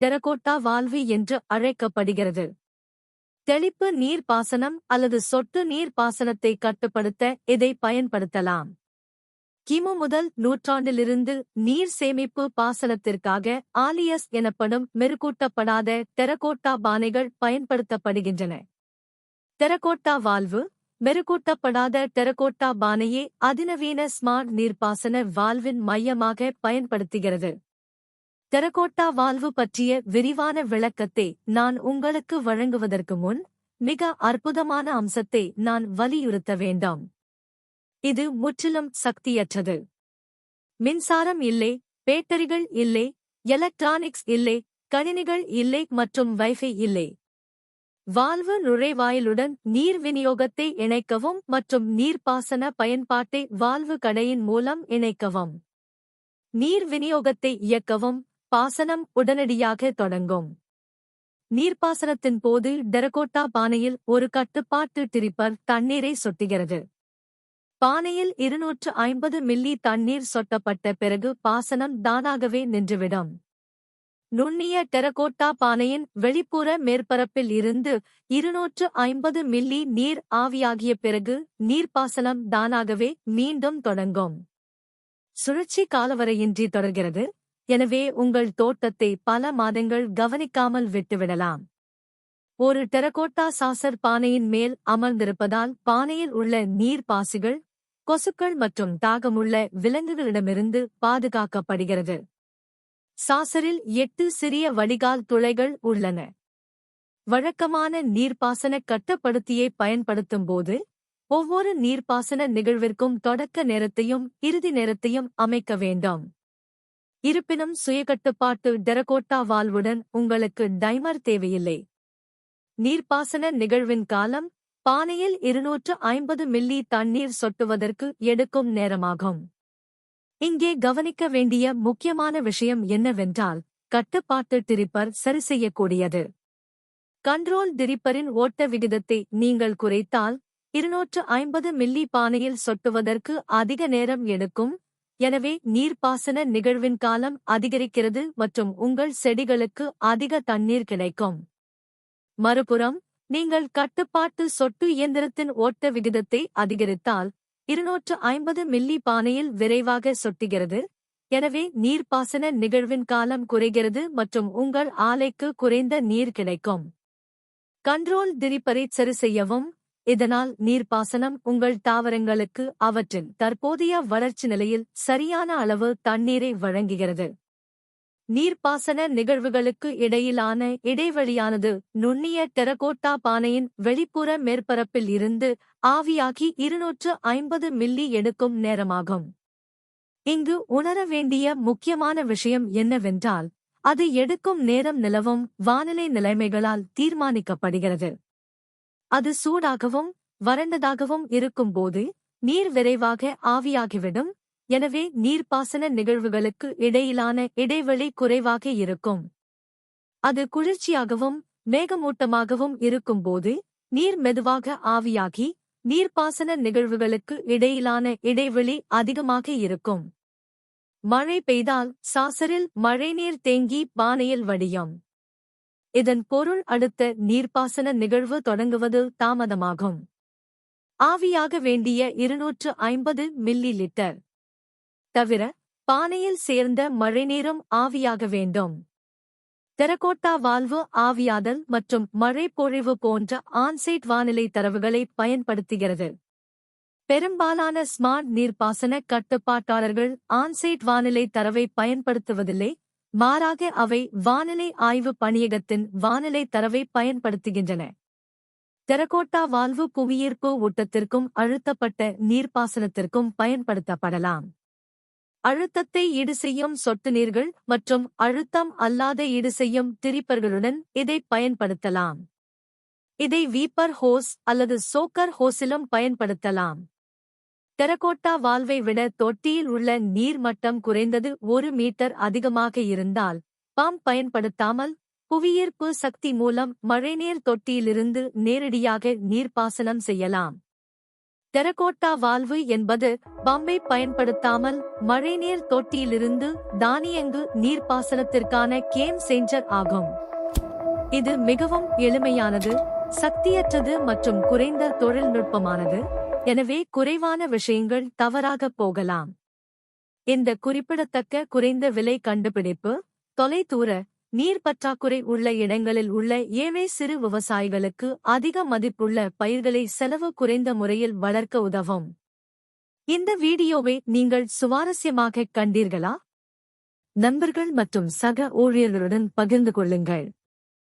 Terracotta valve என்று அழைக்கப்படுகிறது. தெளிப்பு நீர் பாசனம் அல்லது சொட்டு நீர் பாசனத்தை கட்டுப்படுத்த இதை பயன்படுத்தலாம். கிமு முதல் நூற்றாண்டிலிருந்து நீர் சேமிப்பு பாசனத்திற்காக ஆலியஸ் எனப்படும் மெருகூட்டப்படாத டெரகோட்டா பானைகள் பயன்படுத்தப்படுகின்றன. டெரகோட்டா வால்வு மெருகூட்டப்படாத டெரகோட்டா பானையே அதிநவீன ஸ்மார்ட் நீர்ப்பாசன வால்வின் மையமாக பயன்படுத்துகிறது. டெரகோட்டா வால்வு பற்றிய விரிவான விளக்கத்தை நான் உங்களுக்கு வழங்குவதற்கு முன் மிக அற்புதமான அம்சத்தை நான் வலியுறுத்த வேண்டாம். இது முற்றிலும் சக்தியற்றது. மின்சாரம் இல்லை பேட்டரிகள் இல்லை எலக்ட்ரானிக்ஸ் இல்லை கணினிகள் இல்லை மற்றும் வைஃபை இல்லை. வால்வு நுழைவாயிலுடன் நீர் விநியோகத்தை இணைக்கவும் மற்றும் நீர்ப்பாசன பயன்பாட்டை வால்வு கடையின் மூலம் இணைக்கவும். நீர் விநியோகத்தை இயக்கவும் பாசனம் உடனடியாக தொடங்கும். நீர்ப்பாசனத்தின் போது டெரகோட்டா பானையில் ஒரு கட்டுப்பாட்டு டிரிப்பர் தண்ணீரை சொட்டுகிறது. பானையில் இருநூற்று ஐம்பது மில்லி தண்ணீர் சொட்டப்பட்ட பிறகு பாசனம் தானாகவே நின்றுவிடும். நுண்ணிய டெரகோட்டா பானையின் வெளிப்புற மேற்பரப்பில் இருந்து இருநூற்று ஐம்பது மில்லி நீர் ஆவியாகிய பிறகு நீர்ப்பாசனம் தானாகவே மீண்டும் தொடங்கும். சுழற்சி காலவரையின்றி தொடர்கிறது. எனவே உங்கள் தோட்டத்தை பல மாதங்கள் கவனிக்காமல் விட்டுவிடலாம். ஒரு டெரகோட்டா சாசர் பானையின் மேல் அமர்ந்திருப்பதால் பானையில் உள்ள நீர் பாசிகள் கொசுக்கள் மற்றும் தாகமுள்ள விலங்குகளிடமிருந்து பாதுகாக்கப்படுகிறது. சாசரில் எட்டு சிறிய வடிகால் துளைகள் உள்ளன. வழக்கமான நீர்ப்பாசன கட்டப்படுத்தியை பயன்படுத்தும் போது ஒவ்வொரு நீர்ப்பாசன நிகழ்விற்கும் தொடக்க நேரத்தையும் இறுதி நேரத்தையும் அமைக்க வேண்டும். இருப்பினும் சுயகட்டுப்பாட்டு டெரகோட்டா வால்வுடன் உங்களுக்கு டைமர் தேவையில்லை. நீர்ப்பாசன நிகழ்வின் காலம் பானையில் இருநூற்று ஐம்பது மில்லி தண்ணீர் சொட்டுவதற்கு எடுக்கும் நேரமாகும். இங்கே கவனிக்க வேண்டிய முக்கியமான விஷயம் என்னவென்றால் கட்டுப்பாட்டு டிரிப்பர் சரி செய்யக்கூடியது. கண்ட்ரோல் டிரிப்பரின் ஓட்ட விகிதத்தை நீங்கள் குறைத்தால் இருநூற்று ஐம்பது மில்லி பானையில் சொட்டுவதற்கு அதிக நேரம் எடுக்கும் எனவே நீர்ப்பாசன நிகழ்வின் காலம் அதிகரிக்கிறது மற்றும் உங்கள் செடிகளுக்கு அதிக தண்ணீர் கிடைக்கும். மறுபுறம் நீங்கள் கட்டுப்பாட்டு சொட்டு இயந்திரத்தின் ஓட்ட விகிதத்தை அதிகரித்தால் இருநூற்று ஐம்பது மில்லி பானையில் விரைவாக சொட்டுகிறது. எனவே நீர்ப்பாசன நிகழ்வின் காலம் குறைகிறது மற்றும் உங்கள் ஆலைக்கு குறைந்த நீர் கிடைக்கும். கண்ட்ரோல் திரிப்பரை சரி செய்யவும் இதனால் நீர்ப்பாசனம் உங்கள் தாவரங்களுக்கு அவற்றின் தற்போதைய வளர்ச்சி நிலையில் சரியான அளவு தண்ணீரை வழங்குகிறது. நீர்ப்பாசன நிகழ்வுகளுக்கு இடையிலான இடைவெளியானது நுண்ணிய டெரகோட்டா பானையின் வெளிப்புற மேற்பரப்பில் இருந்து ஆவியாகி இருநூற்று ஐம்பது மில்லி எடுக்கும் நேரமாகும். இங்கு உணர வேண்டிய முக்கியமான விஷயம் என்னவென்றால் அது எடுக்கும் நேரம் நிலவும் வானிலை நிலைமைகளால் தீர்மானிக்கப்படுகிறது. அது சூடாகவும் வறண்டதாகவும் இருக்கும்போது நீர் விரைவாக ஆவியாகிவிடும். எனவே நீர்ப்பாசன நிகழ்வுகளுக்கு இடையிலான இடைவெளி குறைவாக இருக்கும். அது குளிர்ச்சியாகவும் மேகமூட்டமாகவும் இருக்கும்போது நீர் மெதுவாக ஆவியாகி நீர்ப்பாசன நிகழ்வுகளுக்கு இடையிலான இடைவெளி அதிகமாக இருக்கும். மழை பெய்தால் சாசரில் மழைநீர் தேங்கி பானையில் வடியும். இதன் பொருள் அடுத்த நீர்ப்பாசன நிகழ்வு தொடங்குவது தாமதமாகும். ஆவியாக வேண்டிய இருநூற்று ஐம்பது மில்லி லிட்டர் தவிர பானையில் சேர்ந்த மழைநீரும் ஆவியாக வேண்டும். தெரகோட்டா வால்வு ஆவியாதல் மற்றும் மழை பொழிவு போன்ற ஆன்சைட் வானிலை தரவுகளை பயன்படுத்துகிறது. பெரும்பாலான ஸ்மார்ட் நீர்ப்பாசன கட்டுப்பாட்டாளர்கள் ஆன்சைட் வானிலை தரவை பயன்படுத்துவதில்லை மாறாக அவை வானிலை ஆய்வு பணியகத்தின் வானிலை தரவை பயன்படுத்துகின்றன. தெரகோட்டா வால்வு புவியீர்ப்பு ஊட்டத்திற்கும் அழுத்தப்பட்ட நீர்ப்பாசனத்திற்கும் பயன்படுத்தப்படலாம். அழுத்தத்தை ஈடு செய்யும் சொட்டு நீர்கள் மற்றும் அழுத்தம் அல்லாத ஈடு செய்யும் திரிப்பர்களுடன் இதை பயன்படுத்தலாம். இதை வீப்பர் ஹோஸ் அல்லது சோக்கர் ஹோஸிலும் பயன்படுத்தலாம். டெரகோட்டா வால்வை விட தொட்டியில் உள்ள நீர் மட்டம் குறைந்தது ஒரு மீட்டர் அதிகமாக இருந்தால் பம்ப் பயன்படுத்தாமல் புவியீர்ப்பு சக்தி மூலம் மழைநீர் தொட்டியிலிருந்து நேரடியாக நீர்ப்பாசனம் செய்யலாம். டெரகோட்டா வால்வு என்பது பம்பை பயன்படுத்தாமல் மழைநீர் தொட்டியிலிருந்து தானியங்கு நீர்ப்பாசனத்திற்கான கேம் சேஞ்சர் ஆகும். இது மிகவும் எளிமையானது சக்தியற்றது மற்றும் குறைந்த தொழில்நுட்பமானது. எனவே குறைவான விஷயங்கள் தவறாகப் போகலாம். இந்த குறிப்பிடத்தக்க குறைந்த விலை கண்டுபிடிப்பு தொலைதூர நீர் பற்றாக்குறை உள்ள இடங்களில் உள்ள ஏழை சிறு விவசாயிகளுக்கு அதிக மதிப்புள்ள பயிர்களை செலவு குறைந்த முறையில் வளர்க்க உதவும். இந்த வீடியோவை நீங்கள் சுவாரஸ்யமாக கண்டீர்களா? நண்பர்கள் மற்றும் சக ஊழியர்களுடன் பகிர்ந்து கொள்ளுங்கள்.